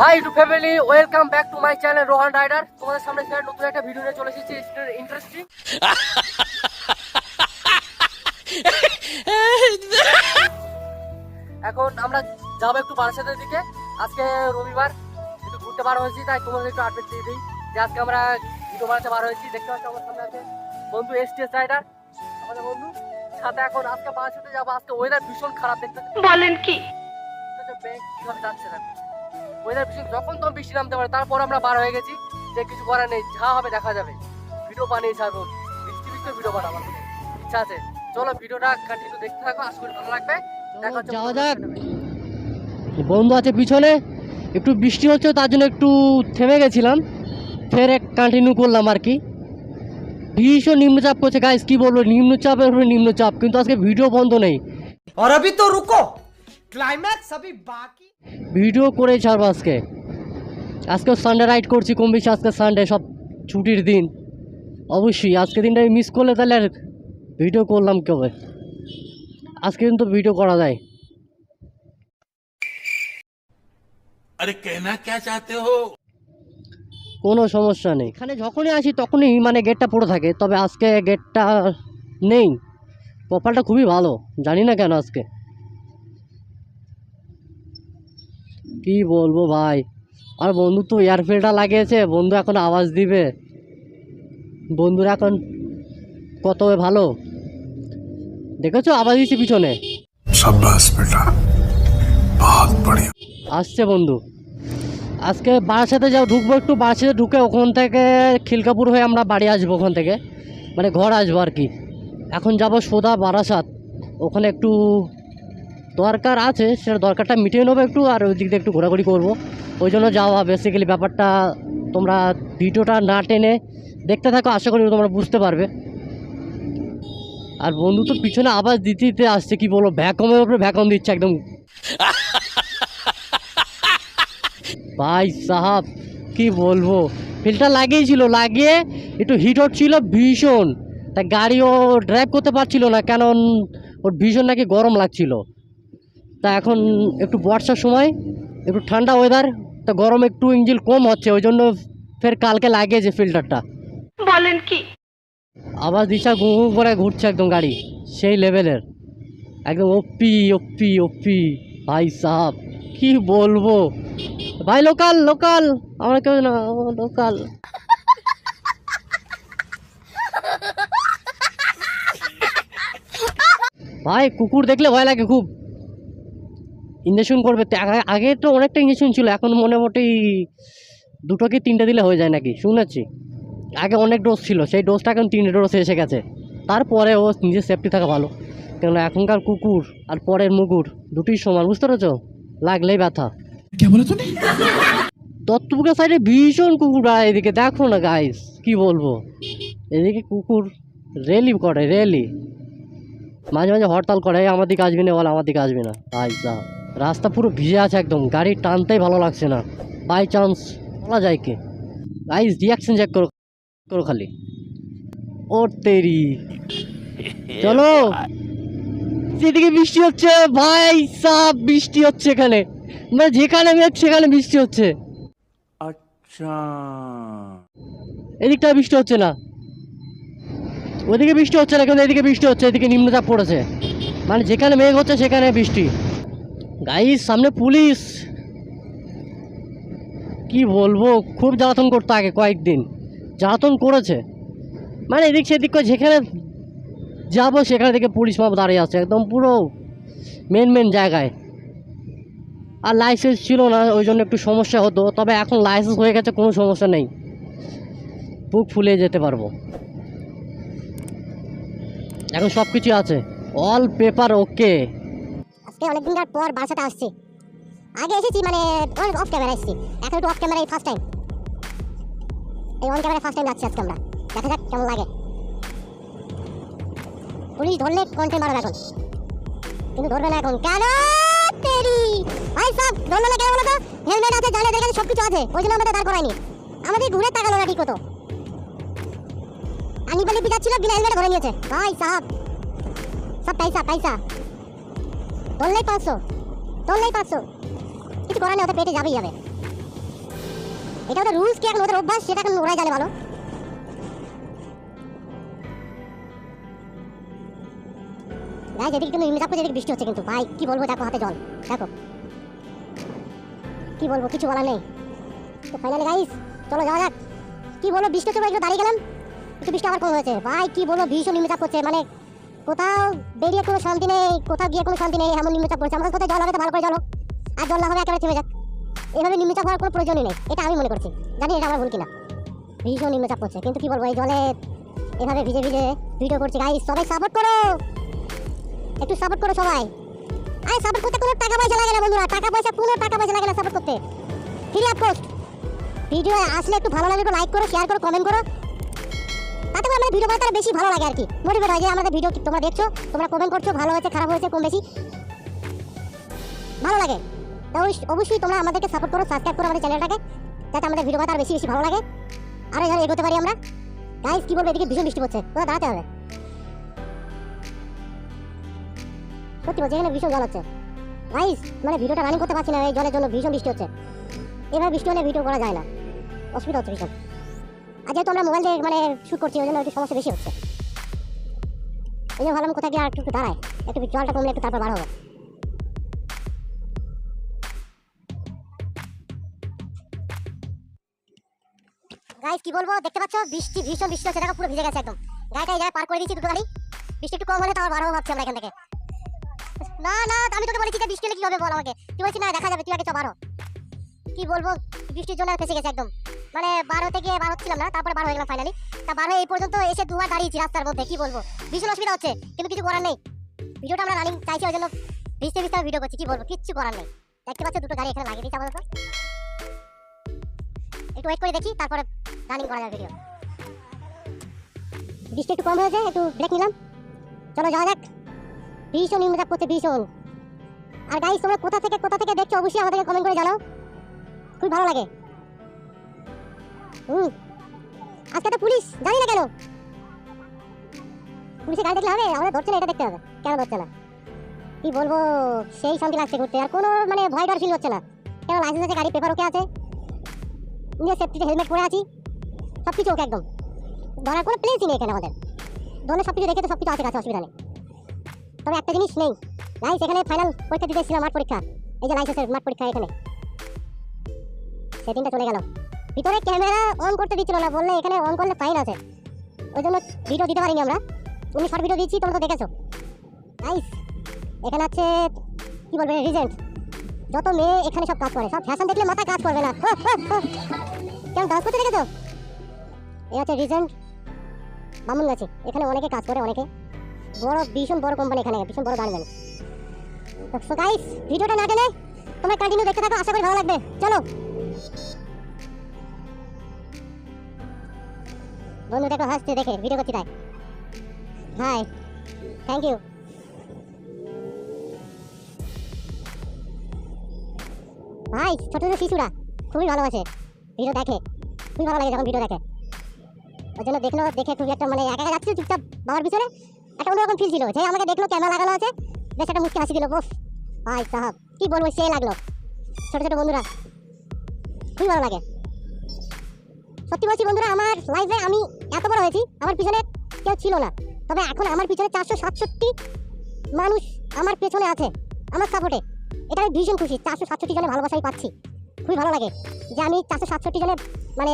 Hi YouTube family welcome back to my channel Rohan rider তোমাদের সামনে sir নতুন একটা ভিডিও নিয়ে চলে এসেছি ইন্টারেস্টিং এখন আমরা যাব একটু বারাসাতের দিকে। আজকে রবিবার একটু ঘুরতে বার হয়েছি তাই তোমাদের একটু আপডেট দিয়ে দিই। যে আজকে আমরা ভিডিও বানাতে বার হয়েছি দেখতে পাচ্ছি আমার সামনে আছে বন্ধু এস টি এস রাইডার আমাদের বন্ধু সাথে এখন আজকে বারাসাতে যাব আজকে ওয়েদার ভীষণ খারাপ দেখতে। বলেন কি? যাচ্ছে দেখো। ওয়েদার ভীষণ যখন তখন বৃষ্টি নামতে পারে তারপর আমরা বার হয়ে গেছি যে কিছু করার নেই যা হবে দেখা যাবে ভিডিও বানিয়ে ছাড়বো বৃষ্টি বৃষ্টি ভিডিও বানাবো ইচ্ছা আছে চলো ভিডিওটা কন্টিনিউ দেখতে থাকো আশা করি ভালো লাগবে দেখা হচ্ছে যাওয়া যাক বন্ধু আছে পিছনে একটু বৃষ্টি হচ্ছে তার জন্য একটু থেমে গেছিলাম ফের এক কন্টিনিউ করলাম আর কি ভীষণ নিম্নচাপ করছে গাইস কি বলবো নিম্নচাপের উপরে নিম্নচাপ কিন্তু আজকে ভিডিও বন্ধ নেই और अभी तो रुको क्लाइमैक्स अभी बाकी ভিডিও করে ছাড়ব আজকে। আজকে সানডে রাইড করছি কম বেশি আজকে সানডে সব ছুটির দিন। অবশ্যই আজকে দিনটা মিস করলে তাহলে আর ভিডিও করলাম কবে? আজকে কিন্তু ভিডিও করা যায়। আরে কোনো সমস্যা নেই। এখানে যখনই আসি তখনই মানে গেটটা পড়ে থাকে তবে আজকে গেটটা নেই। কপালটা খুবই ভালো জানি না কেন আজকে। কি বলব ভাই? আর বন্ধু তো এয়ারফিল্ডটা লাগিয়েছে। বন্ধু এখন আওয়াজ দিবে। বন্ধুরা এখন কত ভালো? দেখেছ? আওয়াজ দিচ্ছে পিছনে। আসছে বন্ধু। আজকে বারাসাতে যাও ঢুকবো একটু। বারাসাতে ঢুকে ওখান থেকে খিলকাপুর হয়ে আমরা বাড়ি আসব ওখান থেকে। মানে ঘর আসব আর কি। এখন যাব সোদা বারাসাত। ওখানে একটু দরকার আছে, সেটা দরকারটা মিটিয়ে নেব একটু আর ওই দিক দিয়ে একটু ঘোরাঘুরি করব। ওই জন্য যাওয়া বেসিক্যালি ব্যাপারটা তোমরা ভিডিওটা না টেনে দেখতে থাকো, আশা করি তোমরা বুঝতে পারবে। আর বন্ধু, তো পিছনে আবার দিতে দিতে আসছে, কি বলব, ভ্যাকমের উপরে ভ্যাকম দিচ্ছে একদম। ভাই সাহাব, কি বলব, ফিল্টার লাগিয়েছিল, লাগিয়ে একটু হিট হচ্ছিল ভীষণ। তা গাড়িও ড্রাইভ করতে পারছিল না কারণ ওর ভীষণ নাকি গরম লাগছিল। তা এখন একটু বর্ষার সময় একটু ঠান্ডা ওয়েদার তা গরম একটু ইঞ্জিল কম হচ্ছে ওই জন্য ফের কালকে লাগিয়েছে ফিল্টারটা বলেন কি? আবার দিশা ঘু করে ঘুরছে একদম গাড়ি সেই লেভেলের একদম ওপি ওপি ওপি ভাই সাহাব কি বলব? ভাই লোকাল লোকাল আমার কেউ না লোকাল ভাই কুকুর দেখলে ভয় লাগে খুব। ইঞ্জেকশন করবে আগে তো অনেকটা ইঞ্জেকশন ছিল এখন মোটামুটি দুটো কি তিনটে দিলে হয়ে যায় নাকি শুনেছি। আগে অনেক ডোজ ছিল সেই ডোজটা এখন তিনটে ডোজ এসে গেছে। তারপরে ও নিজের সেফটি থাকা ভালো। কেননা এখনকার কুকুর আর পরের মুগুর দুটি সমান বুঝতে পেরেছ? লাগলেই ব্যথা। দত্তপুরের সাইডে ভীষণ কুকুর বেড়ায় এদিকে দেখো না গাইস কি বলব? এদিকে কুকুর রেলি করে রেলি মাঝে মাঝে হরতাল করে আমার দিকে আসবি না বল আমার দিকে আসবি না। তাই যা। রাস্তা পুরো ভিজে আছে একদম গাড়ি টানতেই ভালো লাগছে না। বাই চান্স বলা যায় কি? গাইজ রিয়াকশন চেক করো করো খালি। ও তেরি। চলো। সেদিকে বৃষ্টি হচ্ছে ভাই সাপ বৃষ্টি হচ্ছে এখানে। মানে যেখানে মেঘ সেখানে বৃষ্টি হচ্ছে। আচ্ছা। এদিকটা বৃষ্টি হচ্ছে না। ওদিকে বৃষ্টি হচ্ছে না কিন্তু এদিকে বৃষ্টি হচ্ছে এদিকে নিম্নচাপ পড়েছে। মানে যেখানে মেঘ হচ্ছে সেখানে বৃষ্টি। গাইস সামনে পুলিশ। কি বলব? খুব জ্বালাতন করতো আগে কয়েকদিন। জ্বালাতন করেছে। মানে এদিক সেদিক করে যেখানে যাব, সেখানে থেকে পুলিশ মাপ দাঁড়িয়ে আছে। একদম পুরো মেন মেন জায়গায়। আর লাইসেন্স ছিল না, ওই জন্য একটু সমস্যা হতো। তবে এখন লাইসেন্স হয়ে গেছে, কোনো সমস্যা নেই। বুক ফুলে যেতে পারব। এখন সব কিছু আছে। অল পেপার ওকে আজকে অনেকদিনকার পর বাসাতে আসছি। আগে এসেছি মানে অনেক অফ ক্যামেরা এসেছি। এখন একটু অফ ক্যামেরায় ফার্স্ট টাইম এই অন ক্যামেরায় ফার্স্ট টাইম যাচ্ছি আজকে আমরা। দেখা যাক কেমন লাগে। পুলিশ ধরলে কন্টেন্ট বাড়াবে এখন। কিন্তু ধরবে না এখন। কেন? তেরি! ভাই সব, ধরলো না আমাদের ঘুরে তাকালো না ঠিক মতো। আনি বালি পিটাচ্ছিল বিনা হেলমেটে ধরে নিয়েছে। ভাই সাহেব সব পয়সা পয়সা ধরলেই পাঁচশো। ধরলেই পাঁচশো। কিছু করার নেই পেটে যাবেই যাবে। এটা ওদের রুলস কি এখন? ওদের অভ্যাস? সেটা এখন ওরাই জানে ভালো এদিকে কিন্তু ইমনি এদিকে বৃষ্টি হচ্ছে কিন্তু। ভাই, কি বলব, দেখো হাতে জল। দেখো। কি বলব, কিছু বলার নেই। তো ফাইনালি গাইস চলো যাওয়া যাক। কি বলব, বৃষ্টি হচ্ছে একটু দাঁড়িয়ে গেলাম। একটু বৃষ্টি আবার কম হয়েছে। ভাই, কি বলব, ভীষণ নিম্নচাপ করছে। মানে কোথাও বেরিয়ে কোনো শান্তি নেই, কোথাও গিয়ে কোনো শান্তি নেই, এমন নিম্নচাপ করছে আমাদের কোথায় জল হবে তো ভালো করে জল আর জল না হবে একেবারে থেমে যাক। এভাবে নিম্নচাপ হওয়ার কোনো প্রয়োজনই নেই। এটা আমি মনে করছি। জানি এটা আমার ভুল কিনা। ভীষণ নিম্নচাপ করছে কিন্তু কি বলব, এই জলে এভাবে ভিজে ভিজে ভিডিও করছি। গাইস সবাই সাপোর্ট করো! একটু সাপোর্ট করো সবাই। আরে সাপোর্ট করতে কোনো টাকা পয়সা লাগে না বন্ধুরা। টাকা পয়সা, কোনো টাকা পয়সা লাগে না সাপোর্ট করতে। ফ্রি অফ কস্ট ভিডিও আসলে একটু ভালো লাগলে একটু লাইক করো শেয়ার করো কমেন্ট করো। আমাদের ভিডিও বানাতে বেশি ভালো লাগে আর কি। মোটিভেট হয় যে আমাদের ভিডিও তোমরা দেখছ, তোমরা কমেন্ট করছ, ভালো হয়েছে, খারাপ হয়েছে, কম বেশি? ভালো লাগে। অবশ্যই তোমরা আমাদেরকে সাপোর্ট করো সাবস্ক্রাইব করো আমাদের চ্যানেলটাকে যাতে আমাদের ভিডিও বানাতে বেশি বেশি ভালো লাগে। আরও এখানে এগোতে পারি আমরা। গাইস কি বলব, এদিকে ভীষণ বৃষ্টি পড়ছে। কোথাও দাঁড়াতে হবে। সত্যি বলছি, এখানে ভীষণ জল হচ্ছে। গাইস মানে ভিডিওটা রানিং করতে পারছি না, এই জলের জন্য ভীষণ বৃষ্টি হচ্ছে। এবার বৃষ্টি হলে ভিডিও করা যায় না। অসুবিধা হচ্ছে ভীষণ। আর যেহেতু আমরা মোবাইল দিয়ে মানে শ্যুট করছি ওই জন্য একটু সমস্যা বেশি হচ্ছে। এই জন্য ভাবলাম কোথায় গিয়ে আর একটু দাঁড়ায় একটু জলটা কমলে একটু তারপর বার হবে। গাইস কি বলব? দেখতে পাচ্ছ? বৃষ্টি ভীষণ বৃষ্টি হচ্ছে, দেখো পুরো ভিজে গেছে একদম। গাড়িটা জায়গায় পার করে দিয়েছি দুটো গাড়ি। বৃষ্টি একটু কম হলে তারপর বার হব ভাবছি আমরা এখান থেকে। না না, আমি তোকে বলেছি যে বৃষ্টি হলে কি হবে বল আমাকে। তুই বলছি না, দেখা যাবে, তুই আগে তো বারো কি বলব? বৃষ্টির জন্য ফেসে গেছে একদম। মানে বার গিয়ে বার হচ্ছিলাম না, তারপরে বার হয়ে গেলাম ফাইনালি তা বার এই পর্যন্ত এসে দুবার দাঁড়িয়েছি রাস্তার মধ্যে, কি বলব? ভীষণ অসুবিধা হচ্ছে, কিন্তু কিছু করার নেই। ভিডিওটা আমরা রানিং চাইছি, ওই জন্য ভিজতে ভিজতে ভিডিও করছি, কি বলব? কিচ্ছু করার নেই। দেখতে পাচ্ছ দুটো গাড়ি এখানে লাগিয়ে দিয়েছে আপাতত। একটু ওয়েট করে দেখি, তারপরে রানিং করা যাবে ভিডিও বৃষ্টি একটু কম হয়েছে, একটু ব্রেক নিলাম। চলো যাওয়া যাক। ভীষণ নিম্নচাপ করছে, ভীষণ। আর গাইস তোমরা কোথা থেকে কোথা থেকে দেখছ, অবশ্যই আমাদেরকে কমেন্ট করে জানাও। খুব ভালো লাগে। হুম। আজকে তো পুলিশ জানি না কেন। পুলিশে গাড়ি দেখলে হবে, আমাদের ধরছে না, এটা দেখতে হবে। কেন ধরছে না? কি বলব, সেই শান্তি লাগছে ঘুরতে, আর কোনো মানে ভয় ডর ফিল হচ্ছে না। কেন লাইসেন্স আছে গাড়ি পেপার ওকে আছে? নিজের সেফটিতে হেলমেট পরে আছি। সব কিছু ওকে একদম। ধরার কোনো প্লেসই নেই এখানে আমাদের। ধরনের সব কিছু রেখে তো সব কিছু আছে কাছে অসুবিধা নেই। তবে একটা জিনিস নেই। লাইস এখানে ফাইনাল পরীক্ষা দিতে এসেছিলাম মাঠ পরীক্ষা। এই যে লাইসেন্সের মাঠ পরীক্ষা এখানে। সেদিনটা চলে গেল। ভিতরে ক্যামেরা অন করতে দিচ্ছিল না, বললে এখানে অন করলে ফাইন আছে। ওই জন্য ভিডিও দিতে পারিনি আমরা। উনি শর্ট ভিডিও দিচ্ছি তোমরা তো দেখেছ। নাইস এখানে আছে, কি বলবে রিজেন্ট যত মেয়ে এখানে সব কাজ করে, সব ফ্যাশন দেখলে মাথা কাজ করবে না। কেমন ডান্স করতে দেখেছ? এই আছে রিজেন্ট বামুন গাছে এখানে অনেকে কাজ করে, অনেকে। বড়, ভীষণ বড় কোম্পানি এখানে, ভীষণ বড় গার্মেন্টস তো গাইস ভিডিওটা না টেনে তোমরা কন্টিনিউ দেখতে থাকো, আশা করি ভালো লাগবে। চলো। বন্ধু, দেখো, হাসছে, দেখে ভিডিও করছি, তাই। হাই থ্যাংক ইউ ভাই, ছোট ছোট শিশুরা খুবই ভালোবাসে ভিডিও দেখে। খুবই ভালো লাগে যখন ভিডিও দেখে। ওই জন্য দেখল, দেখে খুবই একটা মানে একা একা যাচ্ছিল, চুপচাপ বাবার পিছনে। একটা অন্যরকম ফিল ছিল। যে আমাকে দেখল ক্যামেরা লাগানো আছে। বেশ একটা মুখে হাসি দিল। বস ভাই, সাহাব, কি বলব, সে লাগল। ছোট ছোট বন্ধুরা, খুবই ভালো লাগে। সত্যি বলছি বন্ধুরা, আমার লাইফে আমি এত বড় হয়েছি, আমার পিছনে কেউ ছিল না। তবে এখন আমার পিছনে চারশো সাতষট্টি মানুষ আমার পেছনে আছে, আমার সাপোর্টে এটা আমি ভীষণ খুশি, চারশো সাতষট্টি জনের ভালোবাসাই পাচ্ছি। খুবই ভালো লাগে যে আমি চারশো সাতষট্টি জনের মানে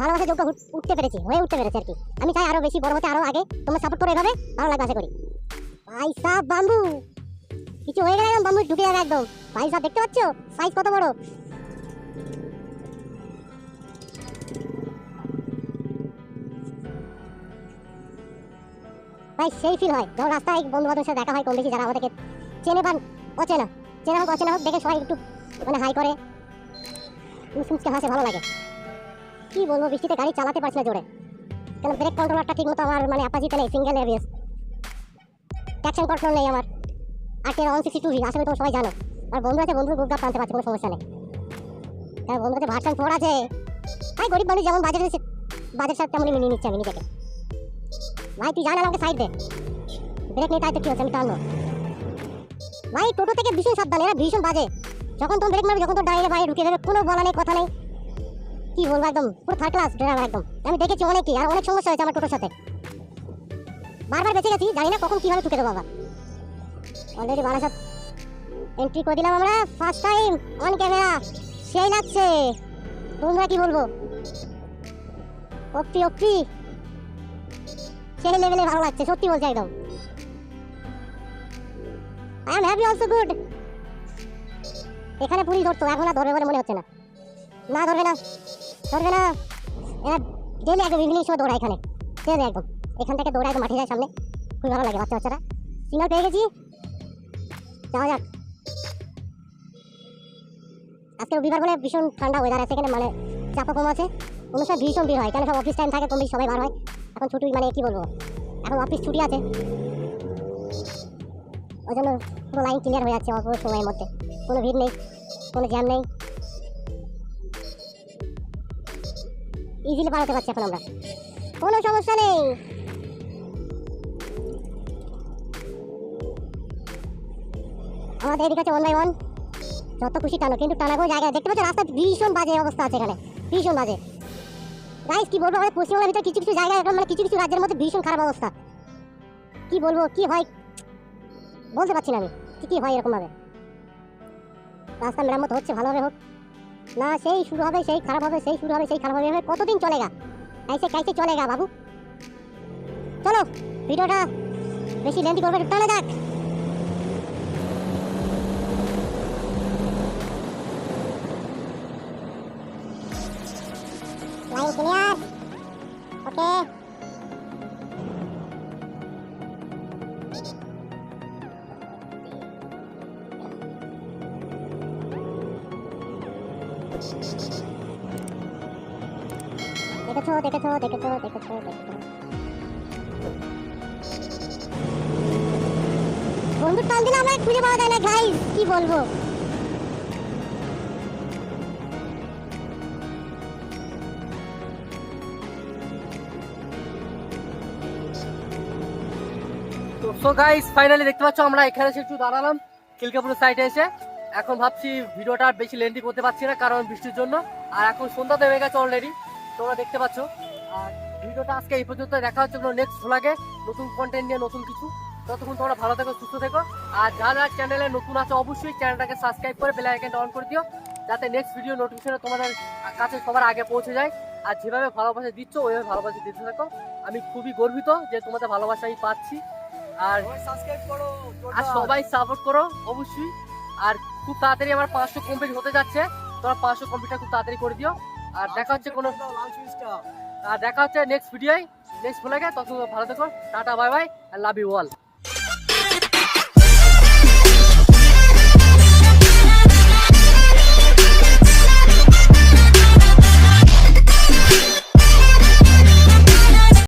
ভালোবাসা যোগ্য উঠতে পেরেছি, হয়ে উঠতে পেরেছি আর কি। আমি চাই আরও বেশি বড় হতে, আরও আগে তোমরা সাপোর্ট করে এভাবে, ভালো লাগবে আশা করি। ভাই সাহ বাম্বু কিছু হয়ে গেলে বাম্বু ঢুকে যাবে একদম। ভাই সাহ দেখতে পাচ্ছ? সাইজ কত বড়? ভাই সেই ফিল হয়। যখন রাস্তায় বন্ধু বান্ধবের সাথে দেখা হয় কম বেশি, যারা আমাদেরকে চেনে বা অচেনা, চেনা হোক, অচেনা হোক, দেখে সবাই একটু মানে হাই করে। মুসমুসকে হাসে, ভালো লাগে। কি বলব, বৃষ্টিতে গাড়ি চালাতে পারছি না জোরে। কেন ব্রেক কন্ট্রোলারটা ঠিক মতো আমার মানে আপাজিতে নেই সিঙ্গেল এবিএস ট্যাকশন কন্ট্রোল নেই আমার। আর কে ওয়ান সিক্সটি টু আশা করি তোমরা সবাই জানো। আর বন্ধু আছে, বন্ধুর গ্রুপ টানতে পারছে কোনো সমস্যা নেই। তার বন্ধুর কাছে ভার্সান ফোর আছে। ভাই গরিব মানুষ যেমন বাজেট বাজেট সাথে তেমনই মিনিয়ে নিচ্ছে, আমি নিজেকে। ভাই, তুই জানা আমাকে সাইড দে। ব্রেক নেই তাই তো কি হচ্ছে, আমি টানবো ভাই, টোটো থেকে ভীষণ সাবধান এরা ভীষণ বাজে। যখন তুমি ব্রেক মারবে, যখন তো দাঁড়িয়ে ভাই ঢুকে যাবে কোনো বলা নেই, কথা নেই। কি বলব একদম, পুরো থার্ড ক্লাস ড্রাইভার একদম। আমি দেখেছি অনেকই আর অনেক সমস্যা হয়েছে আমার টোটোর সাথে। বারবার বেঁচে গেছি, জানি না কখন কীভাবে ঠুকে দেবো বাবা অলরেডি বারাসাত এন্ট্রি করে দিলাম আমরা ফার্স্ট টাইম অন ক্যামেরা সেই লাগছে। তোমরা কি বলব? ওপি ওপি সেই লেভেলে ভালো লাগছে, সত্যি বলছি একদম। I am happy also good এখানে পুলিশ ধরতো, এখন আর ধরবে বলে মনে হচ্ছে না। না, ধরবে না। ধরবে না। এরা ডেলি একদম ইভিনিং সময় দৌড়ায় এখানে। একদম। এখান থেকে দৌড়ায় মাঠে যায় সামনে। খুবই ভালো লাগে বাচ্চা বাচ্চারা। সিগন্যাল পেয়ে গেছি। যাওয়া যাক। আজকে রবিবার বলে ভীষণ ঠান্ডা ওয়েদার আছে এখানে মানে চাপা কম আছে। অনুষ্ঠান ভীষণ ভিড় হয়, কেন সব অফিস টাইম থাকে, কম সবাই বার হয়। এখন ছুটি মানে কি বলব? এখন অফিস ছুটি আছে। ওই জন্য পুরো লাইন ক্লিয়ার হয়ে যাচ্ছে অল্প সময়ের মধ্যে। কোনো ভিড় নেই, কোনো জ্যাম নেই। ইজিলি বাড়াতে পারছি এখন আমরা। কোনো সমস্যা নেই। আমাদের এদিকে আছে ওয়ান বাই ওয়ান যত খুশি টানো, কিন্তু টানাগো জায়গায় দেখতে পাচ্ছ রাস্তা ভীষণ বাজে অবস্থা আছে এখানে। ভীষণ বাজে। গাইস কি বলব? আমাদের পশ্চিমবঙ্গের ভিতরে কিছু কিছু জায়গায় এখন মানে কিছু কিছু রাজ্যের মধ্যে ভীষণ খারাপ অবস্থা। কি বলব? কি হয়? বলতে পারছি না আমি। কি হয় এরকম ভাবে রাস্তা মেরামত হচ্ছে, ভালোভাবে হোক। না, সেই শুরু হবে, সেই খারাপ হবে, সেই শুরু হবে, সেই খারাপ হবে। কতদিন চলেগা কাইসে কাইসে চলেগা বাবু। চলো, ভিডিওটা বেশি লেন্থি করবে টানে যাক। দেখেছ দেখেছ দেখেছ বন্ধুর টান দিলে খুঁজে পাওয়া যায় না কি বলব? সো গাইস ফাইনালি দেখতে পাচ্ছ, আমরা এখানে এসে একটু দাঁড়ালাম খিলকাপুরের সাইডে এসে। এখন ভাবছি ভিডিওটা আর বেশি লেন্থি করতে পারছি না, কারণ বৃষ্টির জন্য। আর এখন সন্ধ্যা হয়ে গেছে অলরেডি তোমরা দেখতে পাচ্ছ। আর ভিডিওটা আজকে এই পর্যন্ত দেখা হচ্ছে কোনো নেক্সট ভ্লগে নতুন কন্টেন্ট নিয়ে নতুন কিছু। ততক্ষণ তোমরা ভালো থেকো সুস্থ থেকো। আর যারা চ্যানেলে নতুন আছে অবশ্যই চ্যানেলটাকে সাবস্ক্রাইব করে বেল আইকনটা অন করে দিও। যাতে নেক্সট ভিডিও নোটিফিকেশন তোমাদের কাছে সবার আগে পৌঁছে যায়। আর যেভাবে ভালোবাসা দিচ্ছ ওইভাবে ভালোবাসা দিতে থাকো। আমি খুবই গর্বিত যে তোমাদের ভালোবাসাই পাচ্ছি। আর সাবস্ক্রাইব করো আর সবাই সাপোর্ট করো অবশ্যই। আর খুব তাড়াতাড়ি আমার পাঁচশো কমপ্লিট হতে যাচ্ছে। তোমরা পাঁচশো কমপ্লিটটা খুব তাড়াতাড়ি করে দিও। আর দেখা হচ্ছে কোনো আর দেখা হচ্ছে নেক্সট ভিডিওয় নেক্সট ভুলে তখন ভালো থেকো। টাটা বাই বাই আর লাভ ইউ অল